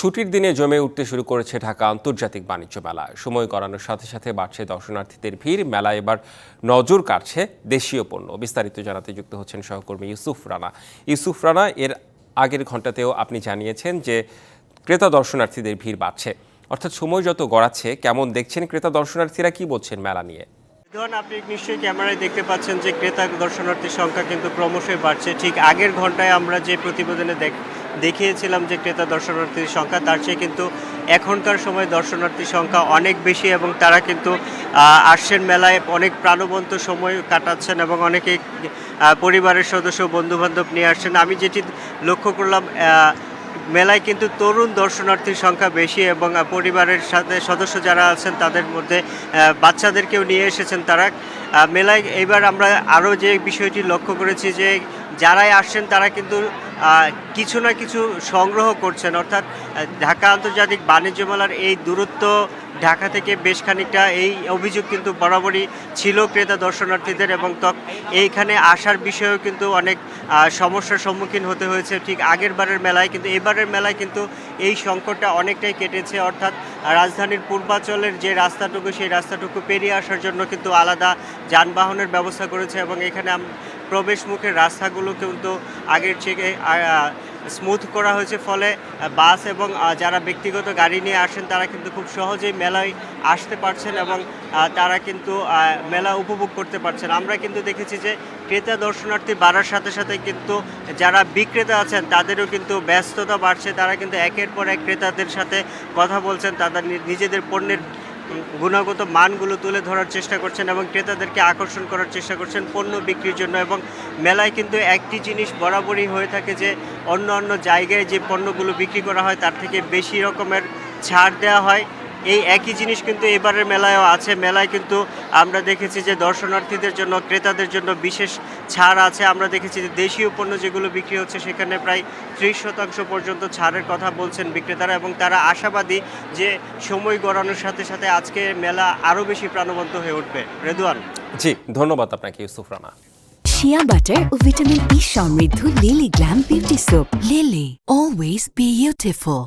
ছুটির দিনে জমে উঠতে শুরু করেছে ঢাকা আন্তর্জাতিক বাণিজ্য মেলা। সময় গড়ানোর সাথে সাথে বাড়ছে দর্শনার্থীদের ভিড় মেলা এবার নজর কাড়ছে দেশীয় পণ্য। বিস্তারিত জানাতে যুক্ত হচ্ছেন সহকর্মী ইউসুফ রানা। ইউসুফ রানা, এর আগের ঘন্টাতেও আপনি জানিয়েছেন যে ক্রেতা দর্শনার্থীদের ভিড় বাড়ছে। অর্থাৎ সময় যত গড়াচ্ছে, কেমন দেখছেন ক্রেতা দর্শনার্থীরা? কি বলছেন মেলা নিয়ে? ধরুন, আপনি নিশ্চয়ই ক্যামেরায় দেখতে পাচ্ছেন যে ক্রেতা দর্শনার্থীর সংখ্যা কিন্তু ক্রমশই বাড়ছে। ঠিক আগের ঘন্টায় আমরা যে প্রতিবেদনে দেখ- দেখিয়েছিলাম যে ক্রেতা দর্শনার্থীর সংখ্যা, তার চেয়ে কিন্তু এখনকার সময় দর্শনার্থীর সংখ্যা অনেক বেশি এবং তারা কিন্তু আসছেন মেলায়, অনেক প্রাণবন্ত সময় কাটাচ্ছেন এবং অনেকে পরিবারের সদস্য, বন্ধুবান্ধব নিয়ে আসছেন। আমি যেটি লক্ষ্য করলাম মেলায় কিন্তু তরুণ দর্শনার্থীর সংখ্যা বেশি এবং পরিবারের সাথে সদস্য যারা আছেন তাদের মধ্যে বাচ্চাদেরকেও নিয়ে এসেছেন তারা। মেলায় এবার আমরা আরও যে বিষয়টি লক্ষ্য করেছি যে, যারাই আসছেন তারা কিন্তু কিছু না কিছু সংগ্রহ করছেন। অর্থাৎ ঢাকা আন্তর্জাতিক বাণিজ্য মেলার এই দূরত্ব ঢাকা থেকে বেশ খানিকটা এই অভিযোগ কিন্তু বরাবরই ছিল ক্রেতা দর্শনার্থীদের এবং তক এইখানে আসার বিষয়েও কিন্তু অনেক সমস্যার সম্মুখীন হতে হয়েছে। ঠিক আগের বারের মেলায় কিন্তু, এবারের মেলায় কিন্তু এই সংকটটা অনেকটাই কেটেছে। অর্থাৎ রাজধানীর পূর্বাঞ্চলের যে রাস্তাটুকু, সেই রাস্তাটুকু পেরিয়ে আসার জন্য কিন্তু আলাদা যানবাহনের ব্যবস্থা করেছে এবং এখানে প্রবেশ মুখের রাস্তাগুলো কিন্তু আগের থেকে স্মুথ করা হয়েছে ফলে বাস এবং যারা ব্যক্তিগত গাড়ি নিয়ে আসেন, তারা কিন্তু খুব সহজেই মেলায় আসতে পারছেন এবং তারা কিন্তু মেলা উপভোগ করতে পারছেন। আমরা কিন্তু দেখেছি যে ক্রেতা দর্শনার্থী বাড়ার সাথে সাথে কিন্তু যারা বিক্রেতা আছেন, তাদেরও কিন্তু ব্যস্ততা বাড়ছে। তারা কিন্তু একের পর এক ক্রেতাদের সাথে কথা বলছেন, তাদের নিজেদের পণ্যের গুণগত মানগুলো তুলে ধরার চেষ্টা করছেন এবং ক্রেতাদেরকে আকর্ষণ করার চেষ্টা করছেন পণ্য বিক্রির জন্য এবং মেলায় কিন্তু একটি জিনিস বরাবরই হয়ে থাকে যে অন্য অন্য জায়গায় যে পণ্যগুলো বিক্রি করা হয় তার থেকে বেশি রকমের ছাড় দেওয়া হয়। এই একই জিনিস কিন্তু এবারের মেলায়ও আছে। মেলায় কিন্তু আমরা দেখেছি যে দর্শনার্থীদের জন্য ক্রেতাদের জন্য বিশেষ ছাড় আছে। আমরা দেখেছি যে দেশীয় পণ্য যেগুলো বিক্রি হচ্ছে সেখানে প্রায় ত্রিশ শতাংশ পর্যন্ত ছাড়ের কথা বলছেন বিক্রেতারা এবং তারা আশাবাদী যে সময় গড়ানোর সাথে সাথে আজকে মেলা আরও বেশি প্রাণবন্ত হয়ে উঠবে। রেদুয়ান জি ধন্যবাদ আপনাকে ইউসুফ রানা। শিয়া বাটার ও ভিটামিন ই সমৃদ্ধ lily glam beauty soap lily always beautiful